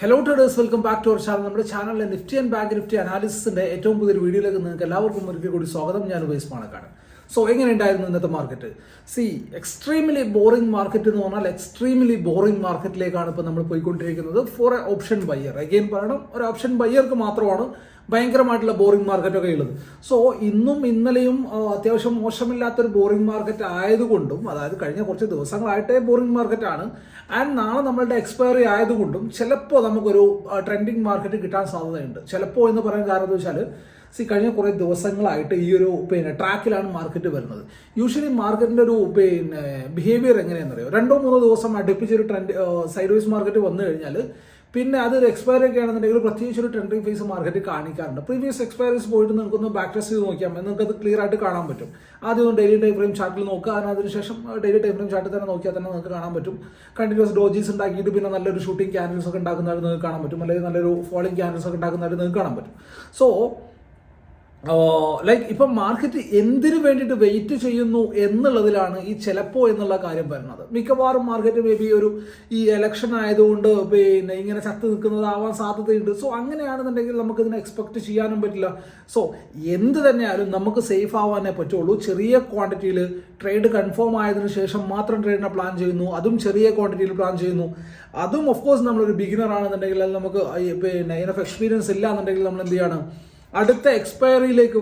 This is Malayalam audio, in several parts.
Hello traders welcome back to our channel നമ്മുടെ ചാനലിലെ നിഫ്റ്റി ആൻഡ് ബാങ്ക് നിഫ്റ്റി അനാലിസിന്റെ ഏറ്റവും പുതിയൊരു വീഡിയോയിലേക്ക് നിങ്ങൾക്ക് എല്ലാവർക്കും ഒരിക്കൽ കൂടി സ്വാഗതം. ഞാൻ ഉപേസ് പാണക്കാട് സോ എങ്ങനെയുണ്ടായിരുന്നു ഇന്നത്തെ market see extremely boring market എന്ന് പറഞ്ഞാൽ എക്സ്ട്രീംലി ബോറിംഗ് മാർക്കറ്റിലേക്കാണ് ഇപ്പോൾ നമ്മൾ പോയിക്കൊണ്ടിരിക്കുന്നത്. For a option buyer again പറയണം ഒരു ഓപ്ഷൻ ബയ്യർക്ക് മാത്രമാണ് ഭയങ്കരമായിട്ടുള്ള ബോറിംഗ് മാർക്കറ്റൊക്കെ ഉള്ളത്. സോ ഇന്നും ഇന്നലെയും അത്യാവശ്യം മോശമില്ലാത്തൊരു ബോറിംഗ് മാർക്കറ്റ് ആയതുകൊണ്ടും അതായത് കഴിഞ്ഞ കുറച്ച് ദിവസങ്ങളായിട്ടേ ബോറിംഗ് മാർക്കറ്റാണ് ആൻഡ് നാളെ നമ്മളുടെ എക്സ്പയറി ആയതുകൊണ്ടും ചിലപ്പോൾ നമുക്കൊരു ട്രെൻഡിങ് മാർക്കറ്റ് കിട്ടാൻ സാധ്യതയുണ്ട്. ചിലപ്പോൾ എന്ന് പറയാൻ കാരണം എന്ന് വെച്ചാൽ സി കഴിഞ്ഞ കുറേ ദിവസങ്ങളായിട്ട് ഈ ഒരു പിന്നെ ട്രാക്കിലാണ് മാർക്കറ്റ് വരുന്നത്. യൂഷ്വലി മാർക്കറ്റിന്റെ ഒരു പിന്നെ ബിഹേവിയർ എങ്ങനെയാണെന്നറിയോ? രണ്ടോ മൂന്നോ ദിവസം അടുപ്പിച്ചൊരു ട്രെൻഡ് സൈഡ് വൈസ് മാർക്കറ്റ് വന്നു കഴിഞ്ഞാൽ പിന്നെ അത് എക്സ്പയറി ഒക്കെ ആണെന്നുണ്ടെങ്കിൽ പ്രത്യേകിച്ച് ഒരു ട്രെൻഡിങ് ഫേസ് മാർക്കറ്റ് കാണിക്കാറുണ്ട്. പ്രീവിയസ് എക്സ്പയറീസ് പോയിട്ട് നിങ്ങൾക്ക് ഒന്ന് ബാക്ക് ടെസ്റ്റ് ചെയ്ത് നോക്കിയാൽ മതി. നിങ്ങൾക്ക് അത് ക്ലിയർ ആയിട്ട് കാണാൻ പറ്റും. ആദ്യം ഒന്ന് ഡെയിലി ടൈം ഫ്രെയിം ചാർട്ടിൽ നോക്കുക. അതിന് അതിനുശേഷം ഡെയിലി ടൈം ഫ്രെയിം ചാർട്ടിൽ തന്നെ നോക്കിയാൽ തന്നെ നിങ്ങൾക്ക് കാണാൻ പറ്റും. കണ്ടിന്യൂസ് ഡോജീസ് ഉണ്ടാക്കിയിട്ട് പിന്നെ നല്ലൊരു ഷൂട്ടിംഗ് ക്യാൻഡിൽസ് ഒക്കെ ഉണ്ടാക്കുന്നതായിട്ട് നിങ്ങൾക്ക് കാണാൻ പറ്റും. അല്ലെങ്കിൽ നല്ലൊരു ഫോളിംഗ് ക്യാൻഡിൽസ് ഒക്കെ ഉണ്ടാക്കുന്നതായിട്ട് നിങ്ങൾക്ക് കാണാൻ പറ്റും. സോ ലൈക്ക് ഇപ്പം മാർക്കറ്റ് എന്തിനു വേണ്ടിയിട്ട് വെയിറ്റ് ചെയ്യുന്നു എന്നുള്ളതിലാണ് ഈ ചിലപ്പോ എന്നുള്ള കാര്യം വരുന്നത്. മിക്കവാറും മാർക്കറ്റ് മേ ബി ഒരു ഈ എലക്ഷൻ ആയതുകൊണ്ട് പിന്നെ ഇങ്ങനെ ചത്ത് നിൽക്കുന്നതാവാൻ സാധ്യതയുണ്ട്. സോ അങ്ങനെയാണെന്നുണ്ടെങ്കിൽ നമുക്ക് ഇതിനെ എക്സ്പെക്ട് ചെയ്യാനും പറ്റില്ല. സോ എന്ത് തന്നെയായാലും നമുക്ക് സേഫ് ആവാനേ പറ്റുള്ളൂ. ചെറിയ ക്വാണ്ടിറ്റിയിൽ ട്രേഡ് കൺഫേം ആയതിനു ശേഷം മാത്രം ട്രേഡിനെ പ്ലാൻ ചെയ്യുന്നു. അതും ചെറിയ ക്വാണ്ടിറ്റിയിൽ പ്ലാൻ ചെയ്യുന്നു. അതും ഓഫ് കോഴ്സ് നമ്മളൊരു ബിഗിനർ ആണെന്നുണ്ടെങ്കിൽ അത് നമുക്ക് പിന്നെ ഇനഫ് എക്സ്പീരിയൻസ് ഇല്ല എന്നുണ്ടെങ്കിൽ നമ്മൾ എന്ത് ചെയ്യണം? അടുത്ത എക്സ്പയറിയിലേക്ക്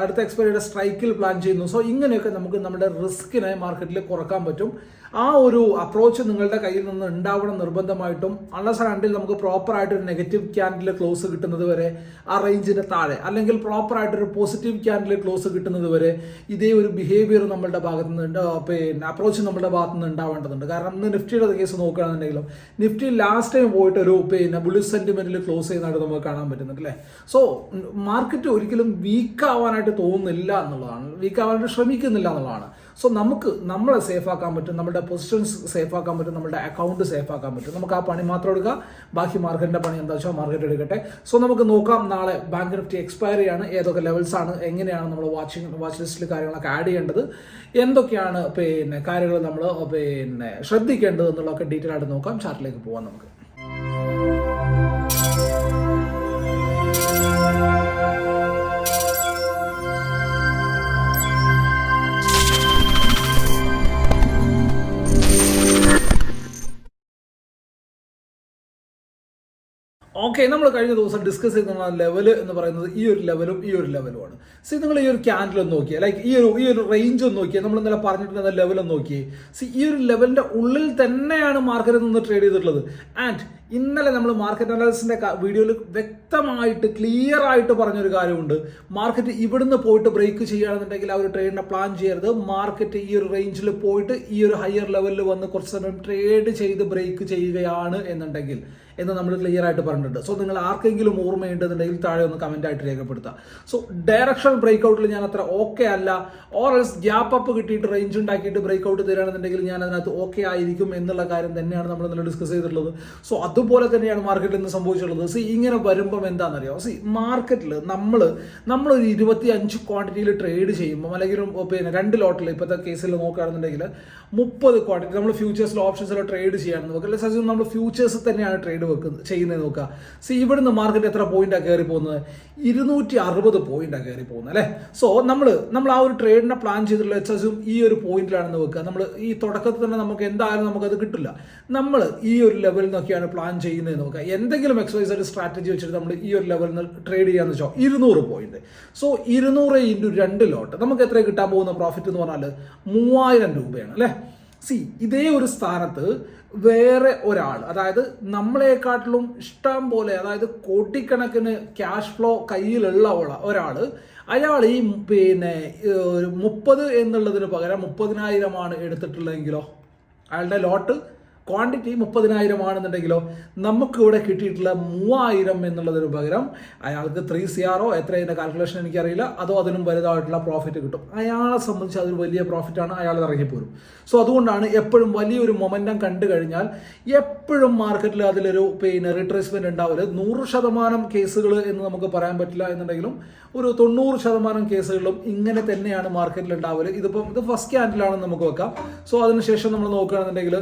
അടുത്ത എക്സ്പയറിയുടെ സ്ട്രൈക്കിൽ പ്ലാൻ ചെയ്യുന്നു. സോ ഇങ്ങനെയൊക്കെ നമുക്ക് നമ്മുടെ റിസ്കിനെ മാർക്കറ്റിൽ കുറയ്ക്കാൻ പറ്റും. ആ ഒരു അപ്രോച്ച് നിങ്ങളുടെ കയ്യിൽ നിന്ന് ഉണ്ടാവണം നിർബന്ധമായിട്ടും. അൺലസ് ആൻഡിൽ നമുക്ക് പ്രോപ്പർ ആയിട്ട് ഒരു നെഗറ്റീവ് ക്യാൻഡിൽ ക്ലോസ് കിട്ടുന്നത് വരെ ആ റേഞ്ചിന്റെ താഴെ. അല്ലെങ്കിൽ പ്രോപ്പർ ആയിട്ട് ഒരു പോസിറ്റീവ് ക്യാൻഡിൽ ക്ലോസ് കിട്ടുന്നത് വരെ ഇതേ ഒരു ബിഹേവിയർ നമ്മളുടെ ഭാഗത്ത് നിന്ന്. പിന്നെ അപ്രോച്ച് നമ്മുടെ ഭാഗത്ത് നിന്ന് ഉണ്ടാവേണ്ടതുണ്ട്. കാരണം ഇന്ന് നിഫ്റ്റിയുടെ കേസ് നോക്കുകയാണെന്നുണ്ടെങ്കിലും നിഫ്റ്റി ലാസ്റ്റ് ടൈം പോയിട്ട് ഒരു പിന്നെ ബുള്ളിഷ് സെന്റിമെന്റിൽ ക്ലോസ് ചെയ്യുന്നതായിട്ട് നമുക്ക് കാണാൻ പറ്റുന്നുണ്ട് അല്ലേ? സോ മാർക്കറ്റ് ഒരിക്കലും വീക്ക് ആവാനായിട്ട് തോന്നുന്നില്ല എന്നുള്ളതാണ്. വീക്ക് ആവാനായിട്ട് ശ്രമിക്കുന്നില്ല എന്നുള്ളതാണ്. സോ നമുക്ക് നമ്മളെ സേഫ് ആക്കാൻ പറ്റും നമ്മുടെ പൊസിഷൻസ് സേഫ് ആക്കാൻ പറ്റും നമ്മുടെ അക്കൗണ്ട് സേഫ് ആക്കാൻ പറ്റും. നമുക്ക് ആ പണി മാത്രം എടുക്കുക ബാക്കി മാർക്കറ്റിന്റെ പണി എന്താ വെച്ചാൽ മാർക്കറ്റ് എടുക്കട്ടെ. സോ നമുക്ക് നോക്കാം നാളെ ബാങ്ക് നിഫ്റ്റി എക്സ്പയറി ആണ് ഏതൊക്കെ ലെവൽസ് ആണ് എങ്ങനെയാണ് നമ്മൾ വാച്ചിങ് വാച്ച് ലിസ്റ്റിൽ കാര്യങ്ങളൊക്കെ ആഡ് ചെയ്യേണ്ടത് എന്തൊക്കെയാണ് പിന്നെ കാര്യങ്ങൾ നമ്മൾ പിന്നെ ശ്രദ്ധിക്കേണ്ടത് എന്നുള്ളതൊക്കെ ഡീറ്റെയിൽ ആയിട്ട് നോക്കാം. ചാർട്ടിലേക്ക് പോകാം നമുക്ക്. ഓക്കെ നമ്മൾ കഴിഞ്ഞ ദിവസം ഡിസ്കസ് ചെയ്ത ലെവൽ എന്ന് പറയുന്നത് ഈ ഒരു ലെവലും ഈ ഒരു ലെവലുമാണ് സി നിങ്ങൾ ഈ ഒരു ക്യാൻഡിൽ ഒന്ന് നോക്കിയേ. ലൈക്ക് ഈ ഒരു ഈ ഒരു റേഞ്ച് ഒന്ന് നോക്കിയേ. നമ്മൾ ഇന്നലെ പറഞ്ഞിട്ടുള്ള ലെവൽ ഒന്ന് നോക്കിയേ. സി ഈ ഒരു ലെവലിന്റെ ഉള്ളിൽ തന്നെയാണ് മാർക്കറ്റിൽ നിന്ന് ട്രേഡ് ചെയ്തിട്ടുള്ളത്. ആൻഡ് ഇന്നലെ നമ്മൾ മാർക്കറ്റ് അനാലിസിന്റെ വീഡിയോയിൽ വ്യക്തമായിട്ട് ക്ലിയർ ആയിട്ട് പറഞ്ഞൊരു കാര്യമുണ്ട്. മാർക്കറ്റ് ഇവിടുന്ന് പോയിട്ട് ബ്രേക്ക് ചെയ്യുകയാണെന്നുണ്ടെങ്കിൽ ആ ഒരു ട്രേഡിനെ പ്ലാൻ ചെയ്യരുത്. മാർക്കറ്റ് ഈ ഒരു റേഞ്ചിൽ പോയിട്ട് ഈ ഒരു ഹയർ ലെവലിൽ വന്ന് കുറച്ച് സമയം ട്രേഡ് ചെയ്ത് ബ്രേക്ക് ചെയ്യുകയാണ് എന്നുണ്ടെങ്കിൽ. എന്ന് നമ്മൾ ക്ലിയർ ആയിട്ട് പറഞ്ഞിട്ടുണ്ട്. സോ നിങ്ങൾ ആർക്കെങ്കിലും ഓർമ്മയുണ്ടെന്നുണ്ടെങ്കിൽ താഴെ ഒന്ന് കമന്റ് ആയിട്ട് രേഖപ്പെടുത്താം സോ ഡയറക്ഷൻ ബ്രേക്ക് ഔട്ടിൽ ഞാൻ അത്ര ഓക്കെ അല്ല. ഓർ എൽസ് ഗ്യാപ്പ് അപ്പ് കിട്ടിയിട്ട് റേഞ്ച് ഉണ്ടാക്കിയിട്ട് ബ്രേക്ക് ഔട്ട് തരികയാണെന്നുണ്ടെങ്കിൽ ഞാൻ അതിനകത്ത് ഓക്കെ ആയിരിക്കും എന്നുള്ള കാര്യം തന്നെയാണ് നമ്മൾ ഇന്നലെ ഡിസ്കസ് ചെയ്തിട്ടുള്ളത്. സോ അതുപോലെ തന്നെയാണ് മാർക്കറ്റിൽ ഇന്ന് സംഭവിച്ചിട്ടുള്ളത്. സി ഇങ്ങനെ വരുമ്പം എന്താണെന്നറിയോ? സി മാർക്കറ്റിൽ നമ്മൾ നമ്മളൊരു ഇരുപത്തി അഞ്ച് ക്വാണ്ടിറ്റിയിൽ ട്രേഡ് ചെയ്യുമ്പോൾ അല്ലെങ്കിൽ പിന്നെ രണ്ട് ലോട്ടിൽ ഇപ്പോഴത്തെ കേസിൽ നോക്കുകയാണെന്നുണ്ടെങ്കിൽ മുപ്പത് ക്വാണ്ടിറ്റി നമ്മൾ ഫ്യൂച്ചേഴ്സിൽ ഓപ്ഷൻസിലോ ട്രേഡ് ചെയ്യാൻ നോക്കുക. അല്ലെങ്കിൽ സജ്ജം നമ്മൾ ഫ്യൂച്ചേഴ്സ് തന്നെയാണ് ട്രേഡ് വെക്കുന്നത് ചെയ്യുന്നത് നോക്കുക. സി ഇവിടുന്ന് മാർക്കറ്റ് എത്ര പോയിന്റാണ് കയറി പോകുന്നത്? ഇരുന്നൂറ്റി അറുപത് പോയിന്റാണ് കയറി പോകുന്നത് അല്ലേ? സോ നമ്മൾ നമ്മൾ ആ ഒരു ട്രേഡിനെ പ്ലാൻ ചെയ്തിട്ടുള്ള എക്സസും ഈ ഒരു പോയിന്റിലാണെന്ന് വെക്കുക. നമ്മൾ ഈ തുടക്കത്തിൽ തന്നെ നമുക്ക് എന്തായാലും നമുക്കത് കിട്ടില്ല. നമ്മൾ ഈ ഒരു ലെവലിൽ നിന്നൊക്കെയാണ് പ്ലാൻ ചെയ്യുന്നത് നോക്കുക. എന്തെങ്കിലും എക്സസൈസ് ഒരു സ്ട്രാറ്റജി വെച്ചിട്ട് നമ്മൾ ഈ ഒരു ലെവലിൽ നിന്ന് ട്രേഡ് ചെയ്യാന്ന് വെച്ചോ ഇരുന്നൂറ് പോയിന്റ് സോ ഇരുന്നൂറ് ഇന്റു രണ്ട് ലോട്ട് നമുക്ക് എത്ര കിട്ടാൻ പോകുന്ന പ്രോഫിറ്റ് എന്ന് പറഞ്ഞാൽ മൂവായിരം രൂപയാണ് അല്ലേ? സി ഇതേ ഒരു സ്ഥാനത്ത് വേറെ ഒരാൾ അതായത് നമ്മളെക്കാട്ടിലും ഇഷ്ടം പോലെ അതായത് കോടിക്കണക്കിന് ക്യാഷ് ഫ്ലോ കയ്യിലുള്ള ഒരാൾ അയാൾ ഈ പിന്നെ ഒരു മുപ്പത് എന്നുള്ളതിന് പകരം മുപ്പതിനായിരമാണ് എടുത്തിട്ടുള്ളതെങ്കിലോ? അയാളുടെ ലോട്ട് ക്വാണ്ടിറ്റി മുപ്പതിനായിരം ആണെന്നുണ്ടെങ്കിലോ നമുക്ക് ഇവിടെ കിട്ടിയിട്ടുള്ള മൂവായിരം എന്നുള്ളതിന് പകരം അയാൾക്ക് ത്രീ സി ആറോ എത്ര അതിന്റെ കാൽക്കുലേഷൻ എനിക്കറിയില്ല. അതോ അതിനും വലുതായിട്ടുള്ള പ്രോഫിറ്റ് കിട്ടും. അയാളെ സംബന്ധിച്ച് അതൊരു വലിയ പ്രോഫിറ്റാണ് അയാൾ ഇറങ്ങിപ്പോരും സോ അതുകൊണ്ടാണ് എപ്പോഴും വലിയൊരു മൊമെന്റം കണ്ടു കഴിഞ്ഞാൽ എപ്പോഴും മാർക്കറ്റിൽ അതിലൊരു പിന്നെ റിട്രേസ്മെന്റ് ഉണ്ടാവില്ല നൂറ് ശതമാനം കേസുകൾ എന്ന് നമുക്ക് പറയാൻ പറ്റില്ല എന്നുണ്ടെങ്കിലും ഒരു തൊണ്ണൂറ് ശതമാനം കേസുകളിലും ഇങ്ങനെ തന്നെയാണ് മാർക്കറ്റിൽ ഉണ്ടാവൽ. ഇതിപ്പം ഇത് ഫസ്റ്റ് ക്യാൻഡിലാണെന്ന് നമുക്ക് വെക്കാം. സോ അതിനുശേഷം നമ്മൾ നോക്കുകയാണെന്നുണ്ടെങ്കിൽ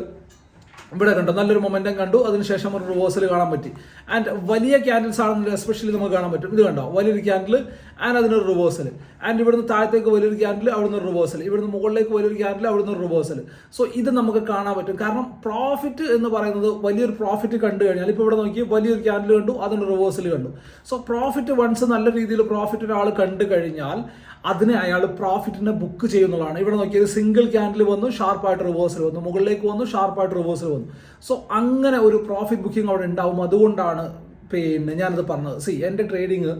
ഇവിടെ കണ്ടു. നല്ലൊരു മൊമെന്റം കണ്ടു. അതിനുശേഷം ഒരു റിവേഴ്സൽ കാണാൻ പറ്റി. ആൻഡ് വലിയ ക്യാൻഡിൽസ് ആണെന്നുണ്ടെങ്കിൽ എസ്പെഷ്യലി നമുക്ക് കാണാൻ പറ്റും. ഇത് കണ്ടോ? വലിയൊരു ക്യാൻഡിൽ ആൻഡ് അതിനൊരു റിവേഴ്സൽ ആൻഡ് ഇവിടുന്ന് താഴത്തേക്ക് വലിയൊരു ക്യാൻഡിൽ അവിടുന്ന് ഒരു റിവേഴ്സൽ ഇവിടുന്ന് മുകളിലേക്ക് വലിയൊരു ക്യാൻഡിൽ അവിടുന്ന് ഒരു റിവേഴ്സൽ സോ ഇത് നമുക്ക് കാണാൻ പറ്റും. കാരണം പ്രോഫിറ്റ് എന്ന് പറയുന്നത് വലിയൊരു പ്രോഫിറ്റ് കണ്ടു കഴിഞ്ഞാൽ ഇപ്പോൾ ഇവിടെ നോക്കി വലിയൊരു ക്യാൻഡിൽ കണ്ടു അതിന് റിവേഴ്സൽ കണ്ടു. സോ പ്രോഫിറ്റ് വൺസ് നല്ല രീതിയിൽ പ്രോഫിറ്റ് ഒരാൾ കണ്ടു കഴിഞ്ഞാൽ അതിനെ അയാൾ പ്രോഫിറ്റിനെ ബുക്ക് ചെയ്യുന്നതാണ്. ഇവിടെ നോക്കിയത് സിംഗിൾ ക്യാൻഡിൽ വന്നു ഷാർപ്പായിട്ട് റിവേഴ്സൽ വന്നു മുകളിലേക്ക് വന്നു ഷാർപ്പായിട്ട് റിവേഴ്സൽ വന്നു. സോ അങ്ങനെ ഒരു പ്രോഫിറ്റ് ബുക്കിംഗ് അവിടെ ഉണ്ടാവും. അതുകൊണ്ടാണ് പിന്നെ ഞാനത് പറഞ്ഞത്. സി എന്റെ ട്രേഡിങ്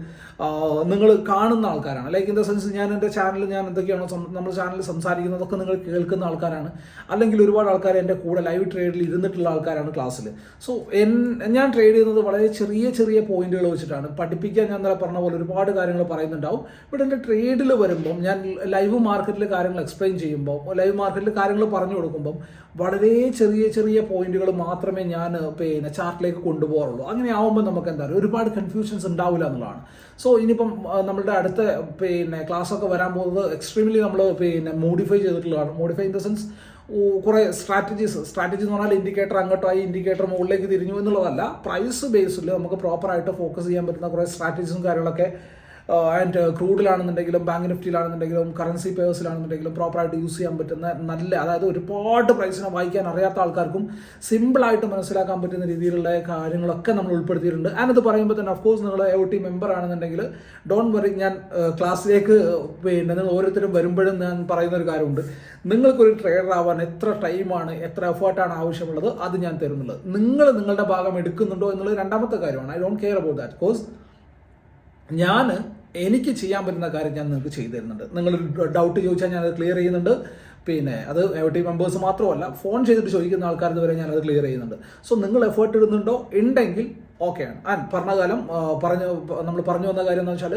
നിങ്ങൾ കാണുന്ന ആൾക്കാരാണ്. ലൈക്ക് ഇൻ ദ സെൻസ് ഞാൻ എന്റെ ചാനൽ ഞാൻ എന്തൊക്കെയാണോ നമ്മൾ ചാനലിൽ സംസാരിക്കുന്നതൊക്കെ നിങ്ങൾ കേൾക്കുന്ന ആൾക്കാരാണ്. അല്ലെങ്കിൽ ഒരുപാട് ആൾക്കാർ എന്റെ കൂടെ ലൈവ് ട്രേഡിൽ ഇരുന്നിട്ടുള്ള ആൾക്കാരാണ് ക്ലാസ്സിൽ സോ എൻ ഞാൻ ട്രേഡ് ചെയ്യുന്നത് വളരെ ചെറിയ ചെറിയ പോയിന്റുകൾ വെച്ചിട്ടാണ്. പഠിപ്പിക്കാൻ ഞാൻ എന്താ പറഞ്ഞ പോലെ ഒരുപാട് കാര്യങ്ങൾ പറയുന്നുണ്ടാവും. ബട്ട് എന്റെ ട്രേഡിൽ വരുമ്പം ഞാൻ ലൈവ് മാർക്കറ്റിൽ കാര്യങ്ങൾ എക്സ്പ്ലെയിൻ ചെയ്യുമ്പോൾ ലൈവ് മാർക്കറ്റിൽ കാര്യങ്ങൾ പറഞ്ഞു കൊടുക്കുമ്പം വളരെ ചെറിയ ചെറിയ പോയിന്റുകൾ മാത്രമേ ഞാൻ പിന്നെ ചാർട്ടിലേക്ക് കൊണ്ടുപോകാറുള്ളൂ. അങ്ങനെ ആവുമ്പോൾ നമുക്ക് എന്താ പറയുക ഒരുപാട് കൺഫ്യൂഷൻസ് ഉണ്ടാവില്ല എന്നുള്ളതാണ്. സോ ഇനിയിപ്പം നമ്മളുടെ അടുത്ത പിന്നെ ക്ലാസ്സൊക്കെ വരാൻ പോകുന്നത് എക്സ്ട്രീംലി നമ്മൾ പിന്നെ മോഡിഫൈ ചെയ്തിട്ടുള്ളതാണ്. മോഡിഫൈ ഇൻ ദ സെൻസ് കുറേ സ്ട്രാറ്റജീസ് സ്ട്രാറ്റജി എന്ന് പറഞ്ഞാൽ ഇൻഡിക്കേറ്റർ അങ്ങോട്ടായി ഇൻഡിക്കേറ്റർ മുകളിലേക്ക് തിരിഞ്ഞു എന്നുള്ളതല്ല പ്രൈസ് ബേസിൽ നമുക്ക് പ്രോപ്പറായിട്ട് ഫോക്കസ് ചെയ്യാൻ പറ്റുന്ന കുറേ സ്ട്രാറ്റജീസും കാര്യങ്ങളൊക്കെ ആൻഡ് ക്രൂഡിലാണെന്നുണ്ടെങ്കിലും ബാങ്ക് നിഫ്റ്റിയിലാണെന്നുണ്ടെങ്കിലും കറൻസി പേഴ്സിലാണെന്നുണ്ടെങ്കിലും പ്രോപ്പറായിട്ട് യൂസ് ചെയ്യാൻ പറ്റുന്ന നല്ല അതായത് ഒരുപാട് പ്രൈസിനെ വായിക്കാൻ അറിയാത്ത ആൾക്കാർക്കും സിമ്പിളായിട്ട് മനസ്സിലാക്കാൻ പറ്റുന്ന രീതിയിലുള്ള കാര്യങ്ങളൊക്കെ നമ്മൾ ഉൾപ്പെടുത്തിയിട്ടുണ്ട്. ആൻഡ് അത് പറയുമ്പോൾ തന്നെ ഓഫ് കോഴ്സ് നിങ്ങൾ ഒ ടി മെമ്പർ ആണെന്നുണ്ടെങ്കിൽ ഡോൺ വറി ഞാൻ ക്ലാസ്സിലേക്ക് പിന്നെ നിങ്ങൾ ഓരോരുത്തരും വരുമ്പോഴും ഞാൻ പറയുന്ന ഒരു കാര്യമുണ്ട്. നിങ്ങൾക്കൊരു ട്രേഡർ ആവാൻ എത്ര ടൈമാണ് എത്ര എഫേർട്ടാണ് ആവശ്യമുള്ളത് അത് ഞാൻ തരുന്നുള്ളത് നിങ്ങൾ നിങ്ങളുടെ ഭാഗം എടുക്കുന്നുണ്ടോ എന്നുള്ളത് രണ്ടാമത്തെ കാര്യമാണ്. I don't care about that cause ഞാൻ എനിക്ക് ചെയ്യാൻ പറ്റുന്ന കാര്യം ഞാൻ നിങ്ങൾക്ക് ചെയ്തു തരുന്നുണ്ട്. നിങ്ങൾ ഡൗട്ട് ചോദിച്ചാൽ ഞാൻ അത് ക്ലിയർ ചെയ്യുന്നുണ്ട്. പിന്നെ അത് ടി മെമ്പേഴ്സ് മാത്രമല്ല ഫോൺ ചെയ്തിട്ട് ചോദിക്കുന്ന ആൾക്കാർ ഞാൻ അത് ക്ലിയർ ചെയ്യുന്നുണ്ട്. സോ നിങ്ങൾ എഫേർട്ട് ഇടുന്നുണ്ടോ? ഉണ്ടെങ്കിൽ ഓക്കെയാണ് ആൻഡ് പറഞ്ഞ കാലം പറഞ്ഞു നമ്മൾ പറഞ്ഞു വന്ന കാര്യം എന്ന് വെച്ചാൽ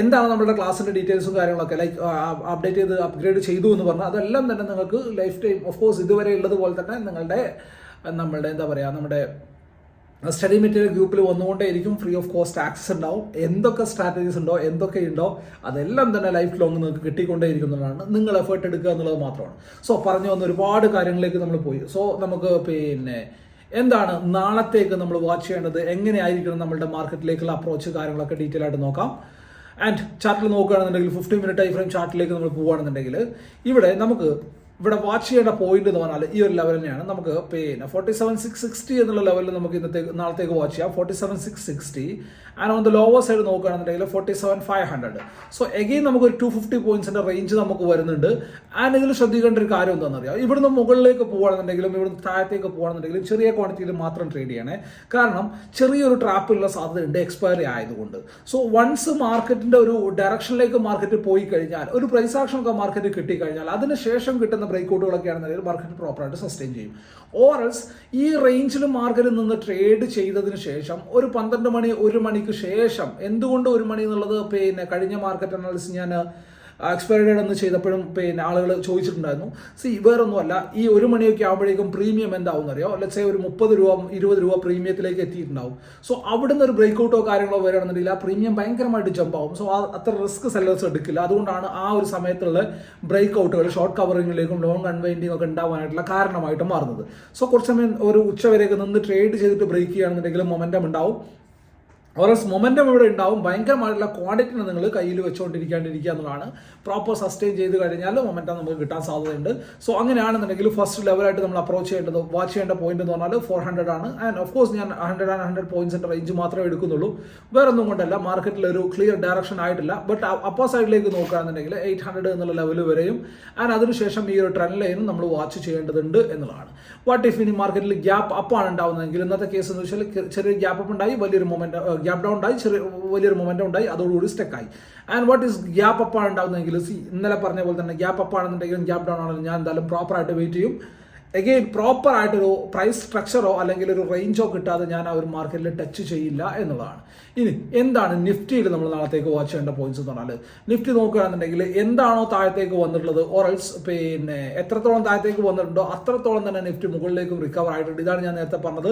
എന്താണ് നമ്മുടെ ക്ലാസ്സിന്റെ ഡീറ്റെയിൽസും കാര്യങ്ങളൊക്കെ? ലൈക്ക് അപ്ഡേറ്റ് ചെയ്ത് അപ്ഗ്രേഡ് ചെയ്തു എന്ന് പറഞ്ഞാൽ അതെല്ലാം തന്നെ നിങ്ങൾക്ക് ലൈഫ് ടൈം ഓഫ് കോഴ്സ് ഇതുവരെ ഉള്ളതുപോലെ തന്നെ നിങ്ങളുടെ നമ്മളുടെ എന്താ പറയുക നമ്മുടെ സ്റ്റഡി മെറ്റീരിയൽ ഗ്രൂപ്പിൽ വന്നുകൊണ്ടേയിരിക്കും ഫ്രീ ഓഫ് കോസ്റ്റ് ആക്സസ് ഉണ്ടാവും. എന്തൊക്കെ സ്ട്രാറ്റജീസ് ഉണ്ടോ എന്തൊക്കെ ഉണ്ടോ അതെല്ലാം തന്നെ ലൈഫ് ലോങ് നിങ്ങൾക്ക് കിട്ടിക്കൊണ്ടേയിരിക്കുന്നതാണ്. നിങ്ങൾ എഫേർട്ട് എടുക്കുക എന്നുള്ളത് മാത്രമാണ്. സോ പറഞ്ഞു വന്ന ഒരുപാട് കാര്യങ്ങളിലേക്ക് നമ്മൾ പോയി. സോ നമുക്ക് പിന്നെ എന്താണ് നാളത്തേക്ക് നമ്മൾ വാച്ച് ചെയ്യേണ്ടത്? എങ്ങനെയായിരിക്കണം നമ്മുടെ മാർക്കറ്റിലേക്കുള്ള അപ്രോച്ച് കാര്യങ്ങളൊക്കെ ഡീറ്റെയിൽ ആയിട്ട് നോക്കാം. ആൻഡ് ചാർട്ടിൽ നോക്കുകയാണെന്നുണ്ടെങ്കിൽ ഫിഫ്റ്റി മിനിറ്റ് ടൈം ഫ്രെയിം ചാർട്ടിലേക്ക് നമ്മൾ പോവുകയാണെന്നുണ്ടെങ്കിൽ ഇവിടെ നമുക്ക് ഇവിടെ വാച്ച് ചെയ്യേണ്ട പോയിന്റ് എന്ന് പറഞ്ഞാൽ ഈ ഒരു ലെവൽ തന്നെയാണ്. നമുക്ക് പിന്നെ ഫോർട്ടി സെവൻ സിക്സ് സിക്സ്റ്റി എന്നുള്ള ലെവലിൽ നമുക്ക് ഇന്നത്തേക്ക് നാളത്തേക്ക് വാച്ച് ചെയ്യാം. Forty seven six sixty and on the lower side നോക്കുകയാണെന്നുണ്ടെങ്കിൽ forty seven five hundred so again നമുക്ക് ഒരു ടു ഫിഫ്റ്റി പോയിന്റ്സിന്റെ റേഞ്ച് നമുക്ക് വരുന്നുണ്ട്. ആൻഡ് ഇതിൽ ശ്രദ്ധിക്കേണ്ട ഒരു കാര്യം എന്താണെന്ന് അറിയാം ഇവിടുന്ന് മുകളിലേക്ക് പോകുകയാണെന്നുണ്ടെങ്കിലും ഇവിടുന്ന് താഴത്തേക്ക് പോകുകയാണെന്നുണ്ടെങ്കിലും ചെറിയ ക്വാണ്ടിറ്റിയിൽ മാത്രം ട്രേഡ് ചെയ്യണേ. കാരണം ചെറിയൊരു ട്രാപ്പിലുള്ള സാധ്യത ഉണ്ട് എക്സ്പയറി ആയതുകൊണ്ട്. സോ വൺസ് മാർക്കറ്റിന്റെ ഒരു ഡയറക്ഷനിലേക്ക് മാർക്കറ്റ് പോയി കഴിഞ്ഞാൽ ഒരു പ്രൈസ് ആക്ഷൻ ഒക്കെ മാർക്കറ്റ് കിട്ടിക്കഴിഞ്ഞാൽ അതിനുശേഷം കിട്ടുന്ന ബ്രേക്കൗട്ടുകളൊക്കെ ആണെന്നുണ്ടെങ്കിൽ മാർക്കറ്റ് പ്രോപ്പറായിട്ട് സസ്റ്റെയിൻ ചെയ്യും. ഓറൽസ് ഈ റേഞ്ചിൽ മാർക്കറ്റിൽ നിന്ന് ട്രേഡ് ചെയ്തതിന് ശേഷം ഒരു പന്ത്രണ്ട് മണി ഒരു മണിക്ക് ശേഷം എന്തുകൊണ്ട് ഒരു മണി എന്നുള്ളത് പിന്നെ കഴിഞ്ഞ മാർക്കറ്റ് അനാലിസിസ് ഞാൻ എക്സ്പയറി ഡേറ്റ് എന്ന് ചെയ്തപ്പോഴും പിന്നെ ആളുകൾ ചോദിച്ചിട്ടുണ്ടായിരുന്നു. സി വേറൊന്നുമല്ല ഈ ഒരു മണിയൊക്കെ ആകുമ്പോഴേക്കും പ്രീമിയം എന്താവും അറിയോ സേ ഒരു മുപ്പത് രൂപ ഇരുപത് രൂപ പ്രീമിയത്തിലേക്ക് എത്തിയിട്ടുണ്ടാവും. സോ അവിടുന്ന് ഒരു ബ്രേക്ക് ഔട്ടോ കാര്യങ്ങളോ വരികയാണെന്നുണ്ടെങ്കിൽ ആ പ്രീമിയം ഭയങ്കരമായിട്ട് ജമ്പ് ആവും. സോ അത്ര റിസ്ക് സെല്ലേഴ്സ് എടുക്കില്ല. അതുകൊണ്ടാണ് ആ ഒരു സമയത്തുള്ള ബ്രേക്ക് ഔട്ടുകൾ ഷോർട്ട് കവറിങ്ങിലേക്കും ലോങ് അൺവൈൻഡിങ് ഒക്കെ ഉണ്ടാവാനായിട്ടുള്ള കാരണമായിട്ട് മാറുന്നത്. സോ കുറച്ച് സമയം ഒരു ഉച്ചവരെയൊക്കെ നിന്ന് ട്രേഡ് ചെയ്തിട്ട് ബ്രേക്ക് ചെയ്യുകയാണെന്നുണ്ടെങ്കിൽ മൊമെന്റം ഉണ്ടാവും. ഓറസ് മൊമെന്റം ഇവിടെ ഉണ്ടാവും. ഭയങ്കരമായിട്ടുള്ള ക്വാണ്ടിറ്റിനെ നിങ്ങൾ കയ്യിൽ വെച്ചുകൊണ്ടിരിക്കാണ്ടിരിക്കുക എന്നുള്ളതാണ്. പ്രോപ്പർ സസ്റ്റെയിൻ ചെയ്ത് കഴിഞ്ഞാൽ മൊമെന്റം നമുക്ക് കിട്ടാൻ സാധ്യതയുണ്ട്. സോ അങ്ങനെയാണെന്നുണ്ടെങ്കിൽ ഫസ്റ്റ് ലെവലായിട്ട് നമ്മൾ അപ്രോച്ച് ചെയ്യേണ്ടത് വാച്ച് ചെയ്യേണ്ട പോയിന്റ് എന്ന് പറഞ്ഞാൽ ഫോർ ഹൺഡ്രഡ് ആണ്. ആൻഡ് ഓഫ് കോഴ്സ് ഞാൻ ഹൺഡ്രഡ് ആൻഡ് ഹൺഡ്രഡ് പോയിന്റ്സിന്റെ റേഞ്ച് മാത്രമേ എടുക്കുന്നുള്ളൂ. വേറെ ഒന്നും കൊണ്ടല്ല മാർക്കറ്റിൽ ഒരു ക്ലിയർ ഡയറക്ഷൻ ആയിട്ടില്ല. ബട്ട് അപ്പർ സൈഡിലേക്ക് നോക്കുകയാണെന്നുണ്ടെങ്കിൽ എയ്റ്റ് ഹൺഡ്രഡ് എന്നുള്ള ലെവൽ വരെയും ആൻഡ് അതിനുശേഷം ഈ ഒരു ട്രെൻഡ് ലൈനും നമ്മൾ വാച്ച് ചെയ്യേണ്ടതുണ്ട് എന്നുള്ളതാണ്. വാട്ട് ഇഫ് ഇനി മാർക്കറ്റിൽ ഗ്യാപ്പ് അപ്പ് ആണ് ഉണ്ടാവുന്നതെങ്കിൽ? ഇന്നത്തെ കേസ് എന്ന് വെച്ചാൽ ചെറിയ ഗ്യാപ്പ് അപ്പ് ഉണ്ടായി വലിയൊരു മൊമെന്റ് ഗ്യാപ്പ് ഡൗൺ ഉണ്ടായി ചെറിയ വലിയൊരു മൊമെന്റ് ഉണ്ടായി അതോടുകൂടി സ്റ്റെക്കായി and what is gap up ആണ് ഉണ്ടാവുന്നതെങ്കിൽ ഇന്നലെ പറഞ്ഞ പോലെ തന്നെ ഗ്യാപ്പ് അപ്പ് ആണെന്നുണ്ടെങ്കിലും ഗ്യാപ്പ് ഡൗൺ ആണെങ്കിലും ഞാൻ എന്തായാലും പ്രോപ്പറായിട്ട് വെയിറ്റ് ചെയ്യും. എഗെയിൻ പ്രോപ്പർ ആയിട്ടൊരു പ്രൈസ് സ്ട്രക്ചറോ അല്ലെങ്കിൽ ഒരു റേഞ്ചോ കിട്ടാതെ ഞാൻ ആ ഒരു മാർക്കറ്റിൽ ടച്ച് ചെയ്യില്ല എന്നതാണ് ഇനി എന്താണ് നിഫ്റ്റിയിൽ നമ്മൾ നാളത്തേക്ക് വാച്ച് ചെയ്യേണ്ട പോയിന്റ്സ് എന്ന് പറഞ്ഞാൽ നിഫ്റ്റി നോക്കുകയാണെന്നുണ്ടെങ്കിൽ എന്താണോ താഴത്തേക്ക് വന്നിട്ടുള്ളത് ഓറൽസ് പിന്നെ എത്രത്തോളം താഴത്തേക്ക് വന്നിട്ടുണ്ടോ അത്രത്തോളം തന്നെ നിഫ്റ്റി മുകളിലേക്കും റിക്കവർ ആയിട്ടുണ്ട്. ഇതാണ് ഞാൻ നേരത്തെ പറഞ്ഞത്.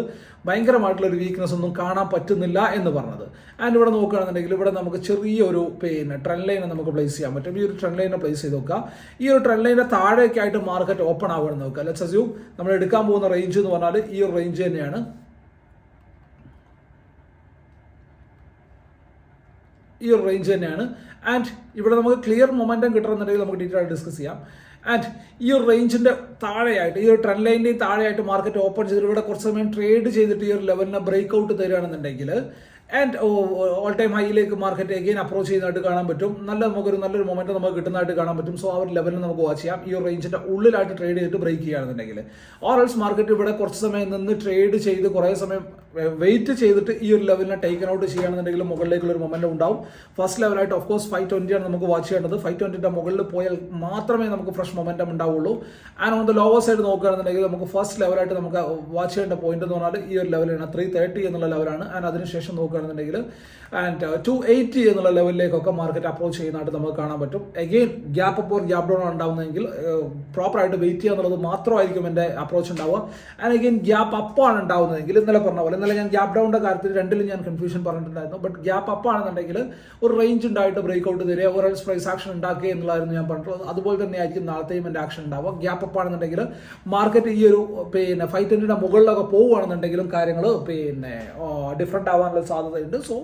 ഭയങ്കരമായിട്ടുള്ള ഒരു വീക്ക്നെസ് ഒന്നും കാണാൻ പറ്റുന്നില്ല എന്ന് പറഞ്ഞത്. ആൻഡ് ഇവിടെ നോക്കുകയാണെന്നുണ്ടെങ്കിൽ ഇവിടെ നമുക്ക് ചെറിയൊരു പിന്നെ ട്രെൻഡ് ലൈനെ നമുക്ക് പ്ലേസ് ചെയ്യാൻ പറ്റും. ഈ ഒരു ട്രെൻഡ് ലൈനെ പ്ലേസ് ചെയ്ത് നോക്കുക. ഈ ഒരു ട്രെൻഡ് ലൈനെ താഴേക്കായിട്ട് മാർക്കറ്റ് ഓപ്പൺ ആവുകയെന്ന് നോക്കുക. ലെറ്റ്സ് അസ്യൂം നമ്മൾ എടുക്കാൻ പോകുന്ന റേഞ്ച് എന്ന് പറഞ്ഞാൽ ഈ ഒരു റേഞ്ച് തന്നെയാണ്. ഈ ഒരു റേഞ്ച് തന്നെയാണ്. ആൻഡ് ഇവിടെ നമുക്ക് ക്ലിയർ മൊമെന്റം കിട്ടണമെന്നുണ്ടെങ്കിൽ നമുക്ക് ഡീറ്റെയിൽ ആയിട്ട് ഡിസ്കസ് ചെയ്യാം. ആൻഡ് ഈ ഒരു റേഞ്ചിന്റെ താഴെയായിട്ട് ഈ ഒരു ട്രെൻഡ് ലൈനിന്റെയും താഴെയായിട്ട് മാർക്കറ്റ് ഓപ്പൺ ചെയ്തിട്ട് ഇവിടെ കുറച്ച് സമയം ട്രേഡ് ചെയ്തിട്ട് ഈ ഒരു ലെവലിനെ ബ്രേക്ക് ഔട്ട് തരികയാണെന്നുണ്ടെങ്കിൽ ആൻഡ് ഓൾ ടൈം ഹൈയിലേക്ക് മാർക്കറ്റ് അഗെയിൻ അപ്രോച്ച് ചെയ്യുന്നതായിട്ട് കാണാൻ പറ്റും. നല്ല നമുക്കൊരു നല്ലൊരു മൊമെന്റ് നമുക്ക് കിട്ടുന്നതായിട്ട് കാണാൻ പറ്റും. സോ ആ ഒരു ലെവലിൽ നമുക്ക് വാച്ച് ചെയ്യാം. ഈ ഒരു റേഞ്ചിന്റെ ഉള്ളിലായിട്ട് ട്രേഡ് ചെയ്തിട്ട് ബ്രേക്ക് ചെയ്യുകയാണെന്നുണ്ടെങ്കിൽ. ഓറൽസ് മാർക്കറ്റ് ഇവിടെ കുറച്ച് സമയം നിന്ന് ട്രേഡ് ചെയ്ത് കുറേ സമയം വെയിറ്റ് ചെയ്തിട്ട് ഈ ഒരു ലെവലിനെ ടേക്കൻ ഔട്ട് ചെയ്യുകയാണെന്നുണ്ടെങ്കിൽ മുകളിലേക്കുള്ള ഒരു മൊമെന്റ് ഉണ്ടാവും. ഫസ്റ്റ് ലെവലായിട്ട് ഓഫ് കോഴ്സ് ഫൈവ് ട്വന്റിയാണ് നമുക്ക് വാച്ച് ചെയ്യേണ്ടത്. ഫൈവ് ട്വന്റിന്റെ മുകളിൽ പോയാൽ മാത്രമേ നമുക്ക് ഫ്രഷ് മൊമെന്റം ഉണ്ടാവുള്ളൂ. And on the lower side നോക്കുകയാണെന്നുണ്ടെങ്കിൽ നമുക്ക് ഫസ്റ്റ് ലെവലായിട്ട് നമുക്ക് വാച്ച് ചെയ്യേണ്ട പോയിന്റ് എന്ന് പറഞ്ഞാൽ ഈ ഒരു ലെവലാണ് ത്രീ തേർട്ടി എന്നുള്ള ലെവലാണ് ആൻഡ് അതിനുശേഷം നോക്കുകയാണെന്നുണ്ടെങ്കിൽ ആൻഡ് ടു എയ്റ്റി എന്നുള്ള ലെവലിലേക്കൊക്കെ മാർക്കറ്റ് അപ്രോച്ച് ചെയ്യുന്നതായിട്ട് നമുക്ക് കാണാൻ പറ്റും. അഗെയിൻ ഗ്യാപ്പ് അപ്പോൾ ഗ്യാപ്പ് ഡൗൺ ഉണ്ടാവുന്നതെങ്കിൽ പ്രോപ്പറായിട്ട് വെയിറ്റ് ചെയ്യുക എന്നുള്ളത് മാത്രമായിരിക്കും എന്റെ അപ്രോച്ച് ഉണ്ടാവുക. ആൻഡ് അഗെയിൻ ഗ്യാപ്പ് അപ്പാണ് ഉണ്ടാവുന്നതെങ്കിൽ ഇന്നലെ പറഞ്ഞ പോലെ ഇന്നലെ ഞാൻ ഗ്യാപ്പ് ഡൗണിന്റെ കാര്യത്തിൽ രണ്ടിലും ഞാൻ കൺഫ്യൂഷൻ പറഞ്ഞിട്ടുണ്ടായിരുന്നു. ബട്ട് ഗ്യാപ്പ് അപ്പാണെന്നുണ്ടെങ്കിൽ ഒരു റേഞ്ച് ഉണ്ടായിട്ട് ബ്രേക്ക് ഔട്ട് തരിക ഒരു പ്രൈസ് ആക്ഷൻ ഉണ്ടാക്കുക എന്നുള്ളതായിരുന്നു ഞാൻ പറഞ്ഞിട്ടുള്ളത്. അതുപോലെ തന്നെ ആയിരിക്കും നാളത്തെയും എന്റെ ആക്ഷൻ ഉണ്ടാവുക. ഗ്യാപ്പ് അപ്പാണെന്നുണ്ടെങ്കിൽ മാർക്കറ്റ് ഈ ഒരു പിന്നെ ഫൈവ് ട്വന്റിയുടെ മുകളിലൊക്കെ പോവുകയാണെന്നുണ്ടെങ്കിലും കാര്യങ്ങൾ പിന്നെ ഡിഫറെന്റ് ആവാനുള്ള സാധ്യതയുണ്ട് സോ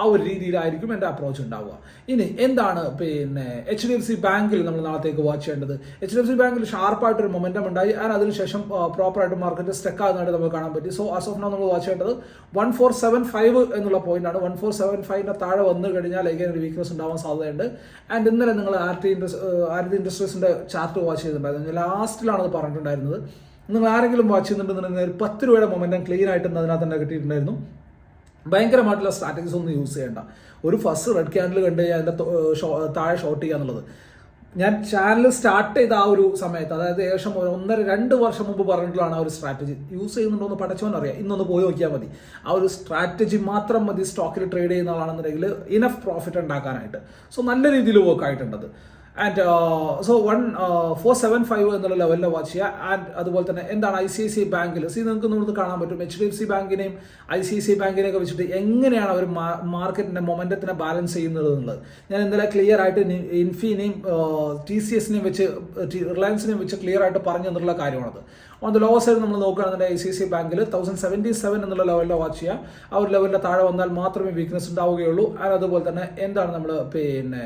ആ ഒരു രീതിയിലായിരിക്കും എന്റെ അപ്രോച്ച് ഉണ്ടാവുക. ഇനി എന്താണ് പിന്നെ എച്ച് ഡി എഫ് സി ബാങ്കിൽ നമ്മൾ നാളത്തേക്ക് വാച്ച് ചെയ്യേണ്ടത്? എച്ച് ഡി എഫ് സി ബാങ്കിൽ ഷാർപ്പായിട്ടൊരു മൊമെന്റം ഉണ്ടായി. ആൻഡ് അതിനുശേഷം പ്രോപ്പറായിട്ട് മാർക്കറ്റ് സ്റ്റെക്ക് ആകുന്നതായിട്ട് നമുക്ക് കാണാൻ പറ്റി. സോ ആസ് ഓഫ് നമ്മൾ വാച്ച് ചെയ്യേണ്ടത് വൺ ഫോർ സെവൻ ഫൈവ് എന്നുള്ള പോയിന്റാണ് വൺ ഫോർ സെവൻ ഫൈവിന്റെ താഴെ വന്നു കഴിഞ്ഞാൽ എഗൈൻ ഒരു വീക്ക്നെസ് ഉണ്ടാവാൻ സാധ്യതയുണ്ട്. ആൻഡ് ഇന്നലെ നിങ്ങൾ R T Indus R T ഇൻഡസ്ട്രീസിന്റെ chart watch ചെയ്തിട്ടുണ്ടായിരുന്നു. ലാസ്റ്റിലാണ് അത് പറഞ്ഞിട്ടുണ്ടായിരുന്നത്. നിങ്ങൾ ആരെങ്കിലും വാച്ച് ചെയ്യുന്നുണ്ടെന്നുണ്ടെങ്കിൽ ഒരു പത്ത് രൂപയുടെ മൊമെന്റം ക്ലീൻ ആയിട്ട് അതിനകത്ത് തന്നെ കിട്ടിയിട്ടുണ്ടായിരുന്നു. ഭയങ്കരമായിട്ടുള്ള സ്ട്രാറ്റജീസ് ഒന്നും യൂസ് ചെയ്യേണ്ട. ഒരു ഫസ്റ്റ് റെഡ് ക്യാൻഡിൽ കണ്ടു കഴിഞ്ഞാൽ അതിന്റെ താഴെ ഷോർട്ട് ചെയ്യുക എന്നുള്ളത്. ഞാൻ ചാനൽ സ്റ്റാർട്ട് ചെയ്ത ആ ഒരു സമയത്ത് അതായത് ഏകദേശം ഒരു ഒന്നര രണ്ട് വർഷം മുമ്പ് പറഞ്ഞിട്ടുള്ളതാണ് ആ ഒരു സ്ട്രാറ്റജി യൂസ് ചെയ്യുന്നുണ്ടോ എന്ന് പഠിച്ചവൻ ഇന്നൊന്ന് പോയി നോക്കിയാൽ മതി. ആ ഒരു സ്ട്രാറ്റജി മാത്രം മതി സ്റ്റോക്കിൽ ട്രേഡ് ചെയ്യുന്ന ആളാണെന്നുണ്ടെങ്കിൽ ഇനഫ് പ്രോഫിറ്റ് ഉണ്ടാക്കാനായിട്ട്. സോ നല്ല രീതിയിൽ work ആയിട്ടുണ്ടത് and so one four seven five എന്നുള്ള ലെവലിൽ വാച്ച് ചെയ്യുക. ആൻഡ് അതുപോലെ തന്നെ എന്താണ് ഐ സി ഐ സി ബാങ്കിൽ സി നിങ്ങൾക്ക് നമുക്ക് കാണാൻ പറ്റും എച്ച് ഡി എഫ് സി ബാങ്കിനെയും ഐ സി ഐ സി ബാങ്കിനെയും ഒക്കെ വെച്ചിട്ട് എങ്ങനെയാണ് അവർ മാർക്കറ്റിന്റെ മൊമെന്റത്തിനെ ബാലൻസ് ചെയ്യുന്നത് എന്നുള്ളത്. ഞാൻ ഇന്നലെ ക്ലിയർ ആയിട്ട് ഇൻഫിനെയും ടി സി എസിനെയും വെച്ച് റിലയൻസിനെയും വെച്ച് ക്ലിയർ ആയിട്ട് പറഞ്ഞു എന്നുള്ള കാര്യമാണത് ഓൺ ദ ലോവർ സൈഡ് നമ്മൾ നോക്കുകയാണെന്നുണ്ടെങ്കിൽ ഐ സി ഐ സി ബാങ്കിൽ തൗസൻഡ് സെവന്റി സെവൻ എന്നുള്ള ലെവലിൽ വാച്ച് ചെയ്യുക. ആ ഒരു ലെവലിന്റെ താഴെ വന്നാൽ മാത്രമേ വീക്ക്നെസ് ഉണ്ടാവുകയുള്ളൂ. ആൻഡ് അതുപോലെ തന്നെ എന്താണ് നമ്മൾ പിന്നെ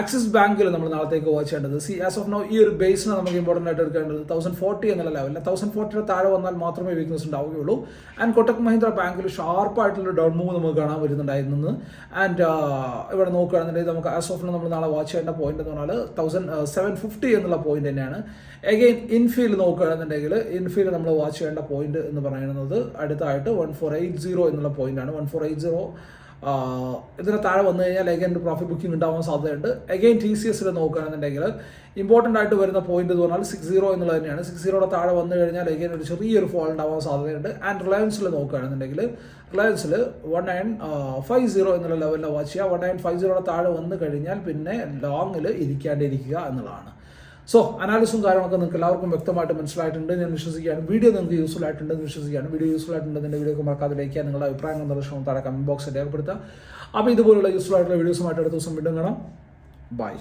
ആക്സിസ് ബാങ്കിൽ നമ്മൾ നാളത്തേക്ക് വാച്ച് ചെയ്യേണ്ടത്. സി ആസ് ഓഫ് നോ ഈ ഒരു ബേസിനെ നമുക്ക് ഇമ്പോർട്ടന്റ് ആയിട്ട് എടുക്കേണ്ടത് തൗസൻഡ് ഫോർട്ടി എന്നുള്ള ലെവലിൽ തൗസൻഡ് ഫോർട്ടിയുടെ താഴെ വന്നാൽ മാത്രമേ വീക്ക്നസ് ഉണ്ടാവുകയുള്ളൂ. ആൻഡ് കൊട്ടക് മഹീന്ദ്ര ബാങ്കിൽ ഷാർപ്പായിട്ടുള്ള ഡൗൺ മൂവ് നമുക്ക് കാണാൻ വരുന്നുണ്ടായിരുന്നു ആൻഡ് ഇവിടെ നോക്കുകയാണെന്നുണ്ടെങ്കിൽ നമുക്ക് ആസ് ഓഫ് നോ നമ്മൾ നാളെ വാച്ച് ചെയ്യേണ്ട പോയിന്റ് എന്ന് പറഞ്ഞാൽ തൗസൻഡ് സെവൻ ഫിഫ്റ്റി എന്നുള്ള പോയിന്റ് തന്നെയാണ്. എഗെയിൻ ഇൻഫീൽ നോക്കുകയാണെന്നുണ്ടെങ്കിൽ ഇൻഫീൽ നമ്മൾ വാച്ച് ചെയ്യേണ്ട പോയിന്റ് എന്ന് പറയുന്നത് അടുത്തായിട്ട് വൺ ഫോർ എയ്റ്റ് സീറോ എന്നുള്ള പോയിന്റ് ആണ്. വൺ ഫോർ എയ്റ്റ് സീറോ ഇതിന് താഴെ വന്നു കഴിഞ്ഞാൽ അഗൈൻ പ്രോഫിറ്റ് ബുക്കിംഗ് ഉണ്ടാവാൻ സാധ്യതയുണ്ട്. അഗൈൻ ടി സി എസിൽ നോക്കുകയാണെന്നുണ്ടെങ്കിൽ ഇമ്പോർട്ടന്റ് ആയിട്ട് വരുന്ന പോയിന്റ് എന്ന് പറഞ്ഞാൽ സിക്സ് സീറോ എന്നുള്ളത് തന്നെയാണ്. സിക്സ് സീറോയുടെ താഴെ വന്നു കഴിഞ്ഞാൽ അഗൈൻ ഒരു ചെറിയൊരു ഫോൾ ഉണ്ടാവാൻ സാധ്യതയുണ്ട്. ആൻഡ് റിലയൻസിൽ നോക്കുകയാണെന്നുണ്ടെങ്കിൽ റിലയൻസിൽ വൺ നയൻ ഫൈവ് സീറോ എന്നുള്ള ലെവലിൽ വാച്ച് ചെയ്യുക. വൺ നയൻ ഫൈവ് സീറോയുടെ താഴെ വന്നു കഴിഞ്ഞാൽ പിന്നെ ലോങ്ങിൽ ഇരിക്കാണ്ടിരിക്കുക എന്നുള്ളതാണ്. സോ അനാലിസും കാര്യങ്ങളൊക്കെ നിങ്ങൾക്ക് എല്ലാവർക്കും വ്യക്തമായിട്ട് മനസ്സിലായിട്ടുണ്ട്. ഞാൻ വിശ്വസിക്കുകയാണ്. വീഡിയോ നിങ്ങൾക്ക് യൂസ്ഫുൾ ആയിട്ടുണ്ട് എന്ന് വിശ്വസിക്കുകയാണ്. വീഡിയോ യൂസ്ഫുൾ ആയിട്ടുണ്ടെന്ന് വീഡിയോ മറക്കാതെ ലൈക്ക് ചെയ്യാൻ നിങ്ങളുടെ അഭിപ്രായങ്ങൾ നിർദ്ദേശവും താഴെ കമന്റ് ബോക്സിൽ രേഖപ്പെടുത്തുക. അപ്പോൾ ഇതുപോലുള്ള യൂസ്ഫുൾ ആയിട്ടുള്ള വീഡിയോസുമായിട്ട് അടുത്ത ദിവസം വീണ്ടും കാണാം. ബൈ